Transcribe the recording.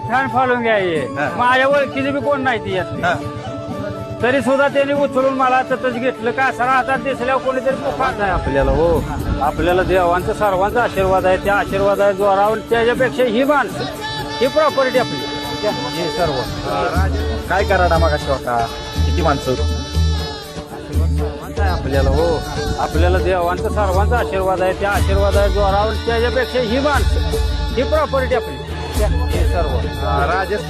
Fan following आहे हा. माझ्या ओळखीचे बी कोण नाही ती यातली. हा. तरी सुद्धा त्यांनी उचलून मला तसंच घेतलं. का सरा हातात दिसल्यावर कोणीतरी पुकार नाही आपल्याला हो. आपल्याला देवांचा सर्वांचा आशीर्वाद आहे. त्या आशीर्वाद आहे जोरावर त्याच्यापेक्षा ही माणसं ही प्रॉपर्टी आपली. हे सर्व. काय करा मागाशी होता? किती माणसं? सर्वांचा आहे आपल्याला हो. आपल्याला देवांचा सर्वांचा आशीर्वाद आहे. त्या आशीर्वाद आहे जोरावर त्याच्यापेक्षा ही माणसं ही प्रॉपर्टी आपली. सर्व राजेश